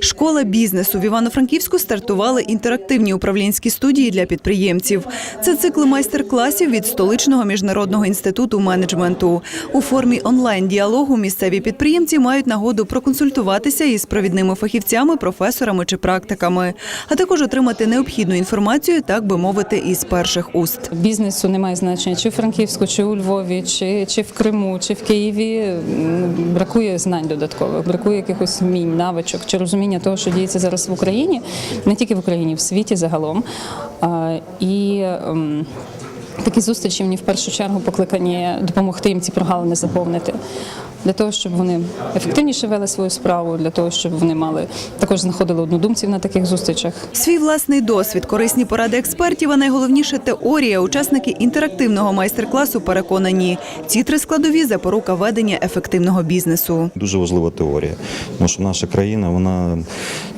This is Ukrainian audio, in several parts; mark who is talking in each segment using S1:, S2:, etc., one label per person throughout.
S1: Школа бізнесу в Івано-Франківську стартували інтерактивні управлінські студії для підприємців. Це цикли майстер-класів від столичного міжнародного інституту менеджменту. У формі онлайн-діалогу місцеві підприємці мають нагоду проконсультуватися із провідними фахівцями, професорами чи практиками, а також отримати необхідну інформацію, так би мовити, із перших уст.
S2: Бізнесу немає значення чи в Франківську, чи у Львові, чи, чи в Криму, чи в Києві. Бракує знань додаткових, бракує якихось вмінь, навичок чи розуміння того, що діється зараз в Україні, не тільки в Україні, в світі загалом. І ем, такі зустрічі мені в першу чергу покликані допомогти їм ці прогалини заповнити. Для того, щоб вони ефективніше вели свою справу, для того, щоб вони мали також знаходили однодумців на таких зустрічах.
S1: Свій власний досвід, корисні поради експертів, а найголовніше теорія. Учасники інтерактивного майстер-класу переконані, ці три складові запорука ведення ефективного бізнесу.
S3: Дуже важлива теорія, тому що наша країна вона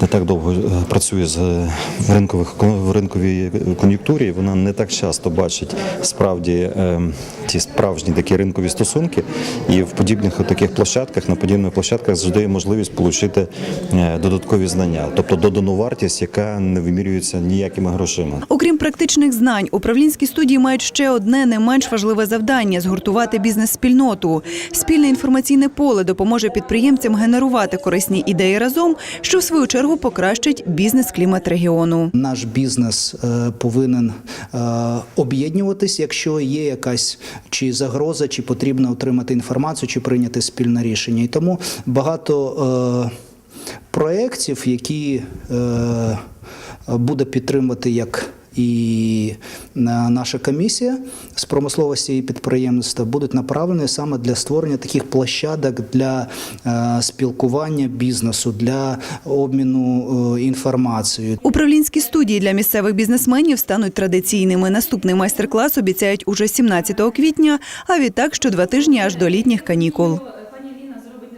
S3: не так довго е, працює з е, ринкових в ринковій кон'юнктурі. Вона не так часто бачить справді е, ті справжні такі ринкові стосунки, і в подібних таких площадках на подібних площадках завжди є можливість отримати додаткові знання, тобто додану вартість, яка не вимірюється ніякими грошима.
S1: Окрім практичних знань, управлінські студії мають ще одне не менш важливе завдання згуртувати бізнес-спільноту. Спільне інформаційне поле допоможе підприємцям генерувати корисні ідеї разом, що в свою чергу покращить бізнес-клімат регіону.
S4: Наш бізнес е, повинен е, об'єднуватись, якщо є якась чи загроза, чи потрібно отримати інформацію, чи прийняти спільне рішення. І тому багато е, проєктів, які е, буде підтримувати як і наша комісія з промисловості і підприємництва будуть направлені саме для створення таких площадок для е, спілкування бізнесу, для обміну е, інформацією.
S1: Управлінські студії для місцевих бізнесменів стануть традиційними. Наступний майстер-клас обіцяють уже 17 квітня, а відтак що два тижні аж до літніх канікул.